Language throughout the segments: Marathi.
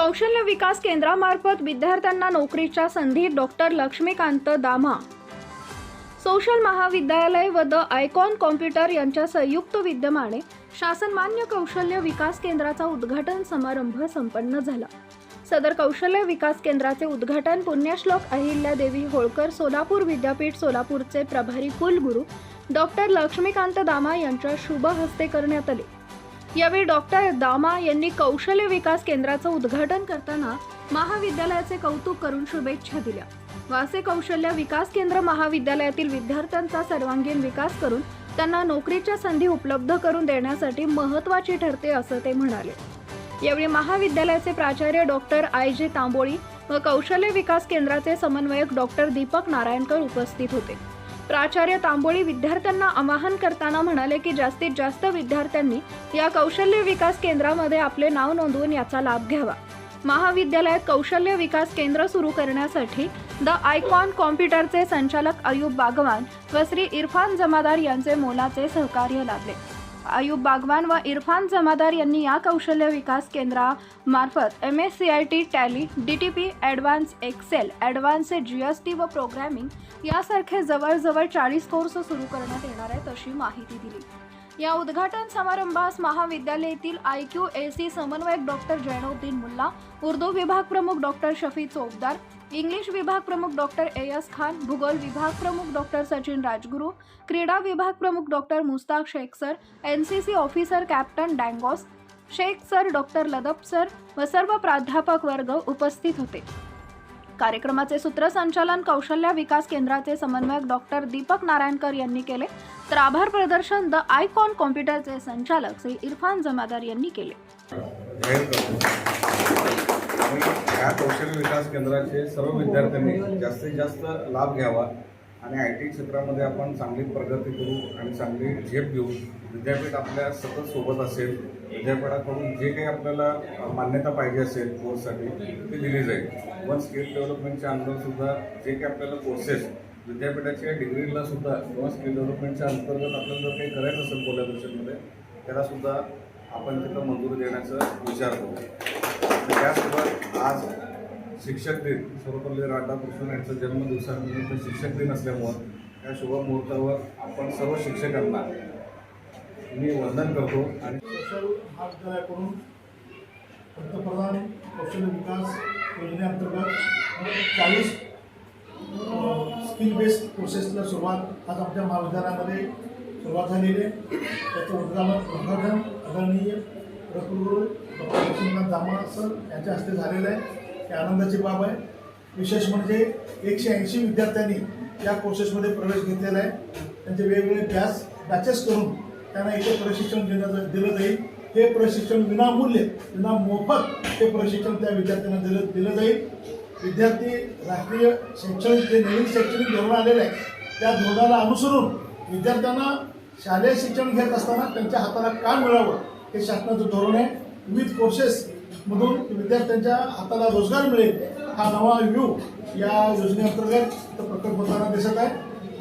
कौशल्य विकास केंद्रामार्फत विद्यार्थ्यांना नोकरीच्या संधी डॉक्टर लक्ष्मीकांत दामा. सोशल महाविद्यालय व द आयकॉन कॉम्प्युटर यांच्या संयुक्त विद्यमाने शासनमान्य कौशल्य विकास केंद्राचा उद्घाटन समारंभ संपन्न झाला. सदर कौशल्य विकास केंद्राचे उद्घाटन पुण्यश्लोक अहिल्यादेवी होळकर सोलापूर विद्यापीठ सोलापूरचे प्रभारी कुलगुरू डॉक्टर लक्ष्मीकांत दामा यांच्या शुभ हस्ते करण्यात आले. यावेळी डॉक्टर दामा यांनी कौशल्य विकास केंद्राचं उद्घाटन करताना महाविद्यालयाचे कौतुक करून शुभेच्छा दिल्या. वासे कौशल्य विकास केंद्र महाविद्यालयातील विद्यार्थ्यांचा सर्वांगीण विकास करून त्यांना नोकरीच्या संधी उपलब्ध करून देण्यासाठी महत्त्वाची ठरते असं ते म्हणाले. यावेळी महाविद्यालयाचे प्राचार्य डॉक्टर आय जे तांबोळी व कौशल्य विकास केंद्राचे समन्वयक डॉक्टर दीपक नारायणकर उपस्थित होते. प्राचार्य तांबोळी विद्यार्थ्यांना आवाहन करताना म्हणाले की जास्तीत जास्त विद्यार्थ्यांनी या कौशल्य विकास केंद्रामध्ये आपले नाव नोंदवून याचा लाभ घ्यावा. महाविद्यालयात कौशल्य विकास केंद्र सुरू करण्यासाठी द आयकॉन कॉम्प्युटरचे संचालक अयूब बागवान व श्री इरफान जमादार यांचे मोलाचे सहकार्य लाभले. आयुब बागवान व इरफान जमादार यांनी या कौशल्य विकास केंद्रामार्फत M S C I T tally D T P advance excel advance G S T व प्रोग्रॅमिंग यासारखे जवळजवळ चाळीस कोर्स सुरू करण्यात येणार आहेत अशी माहिती दिली. या उद्घाटन समारंभास महाविद्यालयातील आय क्यू ए सी समन्वयक डॉक्टर जैनुद्दीन मुल्ला उर्दू विभाग प्रमुख डॉक्टर शफी चोपदार इंग्लिश विभाग प्रमुख डॉक्टर ए एस खान भूगोल विभाग प्रमुख डॉक्टर सचिन राजगुरू क्रीडा विभाग प्रमुख doctor Mushtaq Shaikh sir N C C officer captain डँगॉस Shaikh sir doctor Ladap sir व सर्व प्राध्यापक वर्ग उपस्थित होते. कार्यक्रमाचे सूत्रसंचालन कौशल्य विकास केंद्राचे समन्वयक डॉक्टर दीपक नारायणकर यांनी केले. तर आभार प्रदर्शन द आयकॉन कॉम्प्युटरचे संचालक श्री इरफान जमादार यांनी केले. या कौशल्य विकास केंद्राचे सर्व विद्यार्थ्यांनी जास्तीत जास्त लाभ घ्यावा आणि आय टी क्षेत्रामध्ये आपण चांगली प्रगती करू आणि चांगली झेप घेऊ. विद्यापीठ आपल्या सतत सोबत असेल विद्यापीठाकडून जे काही आपल्याला मान्यता पाहिजे असेल कोर्ससाठी ती दिली जाईल. वन स्किल डेव्हलपमेंटच्या अंतर्गतसुद्धा जे काही आपल्याला कोर्सेस विद्यापीठाच्या डिग्रीला सुद्धा किंवा स्किल डेव्हलपमेंटच्या अंतर्गत आपल्याला जर काही करायचं असेल कोलॅबरेशनमध्ये त्यालासुद्धा आपण तिथं मंजुरी देण्याचा विचार करू. त्यासोबत आज शिक्षक दिन सर्वपल्ली राधाकृष्णन यांचा जन्मदिवसानिमित्त शिक्षक दिन असल्यामुळं या शुभमुहूर्तावर आपण सर्व शिक्षकांना मी वंदन करतो आणि सोशल महाविद्यालयाकडून पंतप्रधान कौशल्य विकास योजनेअंतर्गत चाळीस स्किल बेस्ड कोर्सेसला सुरुवात आज आमच्या महाविद्यालयामध्ये सुरुवात झालेली आहे. त्याचं उद्घाटन उद्घाटन आदरणीय कुलगुरू डॉक्टर लक्ष्मीनाथ दामा सर यांच्या हस्ते झालेलं आहे. ही आनंदाची बाब आहे. विशेष म्हणजे एकशे ऐंशी विद्यार्थ्यांनी या कोर्सेसमध्ये प्रवेश घेतलेला आहे. त्यांचे वेगवेगळे बॅच बॅचेस करून त्यांना इथे प्रशिक्षण देण्यात दिलं जाईल. हे प्रशिक्षण विनामूल्य विना मोफत हे प्रशिक्षण त्या विद्यार्थ्यांना दिलं दिलं जाईल. विद्यार्थी राष्ट्रीय शैक्षणिक जे नवीन शैक्षणिक धोरण आलेलं आहे त्या धोरणाला अनुसरून विद्यार्थ्यांना शालेय शिक्षण घेत असताना त्यांच्या हाताला काम मिळावं? हे शासनाचं धोरण आहे. विविध कोर्सेसमधून विद्यार्थ्यांच्या हाताला रोजगार मिळेल हा नवा व्यू या योजनेअंतर्गत इथं प्रकल्प होताना दिसत आहे.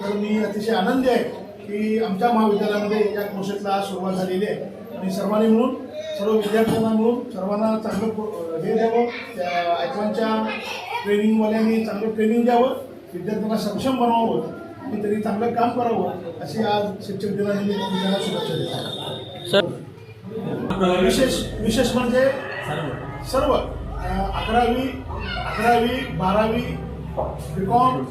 तर मी अतिशय आनंदी आहे की आमच्या महाविद्यालयामध्ये या कोर्सेसला आज सुरुवात झालेली आहे. आणि सर्वांनी मिळून सर्व विद्यार्थ्यांना मिळून सर्वांना चांगलं हे द्यावं. त्या आयकॉनच्या ट्रेनिंगवाल्यांनी चांगलं ट्रेनिंग द्यावं. विद्यार्थ्यांना सक्षम बनवावं की त्यांनी चांगलं काम करावं अशी आज शिक्षक दिनानिमित्त मी त्यांना शुभेच्छा विशेष विशेष म्हणजे सर्व. अकरावी अकरावी बारावी B com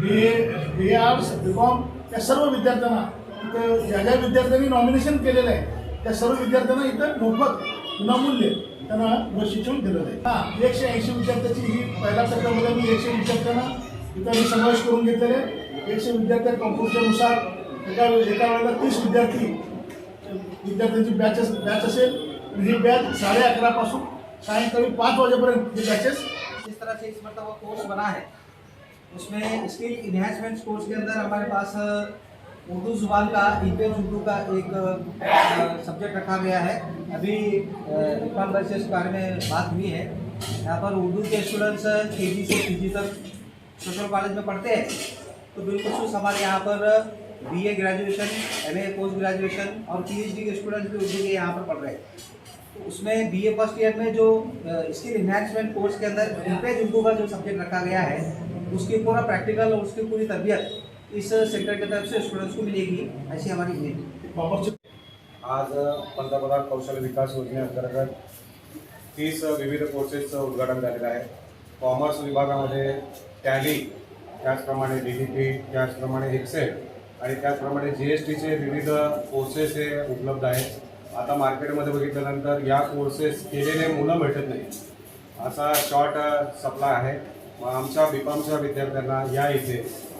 B A B A arts B com या सर्व विद्यार्थ्यांना इथं ज्या ज्या विद्यार्थ्यांनी नॉमिनेशन केलेलं आहे त्या सर्व विद्यार्थ्यांना इथं मोफत विनामूल्य त्यांना प्रशिक्षण दिलं जाईल हां एकशे ऐंशी विद्यार्थ्याची ही पहिल्या टप्प्यामध्ये मी एकशे विद्यार्थ्यांना इथं मी समावेश करून घेतलेले आहे. एकशे विद्यार्थ्या कॉम्प्युटरनुसार एका एका वेळेला तीस विद्यार्थी विद्यार्थ्यांची बॅच बॅच असेल. ही बॅच साडे अकरापासून सायंकाळी पाच वाजेपर्यंत ही बॅचेस जिस तरह से इस मतलब वो कोर्स बना है। उसमें स्किल इन्हेंसमेंट कोर्स के अंदर हमारे पास उर्दू ज़ुबान का इंपेज उर्दू का एक सब्जेक्ट रखा गया है। अभी इरफान भाई से इस बारे में बात हुई है। यहाँ पर उर्दू के स्टूडेंट्स के जी से पी तक सोशल कॉलेज में पढ़ते हैं। तो बिल्कुल हमारे यहाँ पर B A graduation M A post graduation और पी एच डी के स्टूडेंट्स भी उर्दू के यहाँ पर पढ़ रहे हैं। उसमें बीए फर्स्ट ईयर में जो स्किल इन्हेंसमेंट कोर्स के अंदर इम्पेज उर्दू का जो सब्जेक्ट रखा गया है उसकी पूरा प्रैक्टिकल और उसकी पूरी तरबियत इस सेक्टर की तरफ से स्टूडेंट्स को मिलेगी ऐसी हमारी उम्मीद आज पंतप्रधान कौशल्य विकास योजनेअंतर्गत तीस विविध कोर्सेसचं उद्घाटन झालेलं आहे. कॉमर्स विभागामध्ये टॅली त्याचप्रमाणे डी डी पी त्याचप्रमाणे एक्सेल आणि त्याचप्रमाणे जी एस टीचे विविध कोर्सेस हे उपलब्ध आहेत. आता मार्केटमध्ये बघितल्यानंतर या कोर्सेस केलेले मुलं भेटत नाही. असा शॉर्ट सप्लाय आहे. मग आमच्या बीकॉमच्या विद्यार्थ्यांना या इथे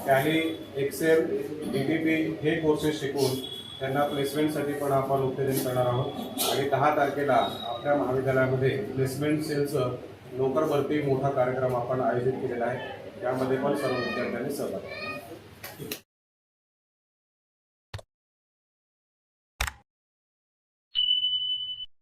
tally excel D T P हे कोर्सेस शिकून त्यांना प्लेसमेंटसाठी पण आपण उत्तेजन करणार आहोत. आणि दहा तारखेला आपल्या महाविद्यालयामध्ये प्लेसमेंट सेलचं नोकर भरती मोठा कार्यक्रम आपण आयोजित केलेला आहे. त्यामध्ये पण सर्व विद्यार्थ्यांनी सहभाग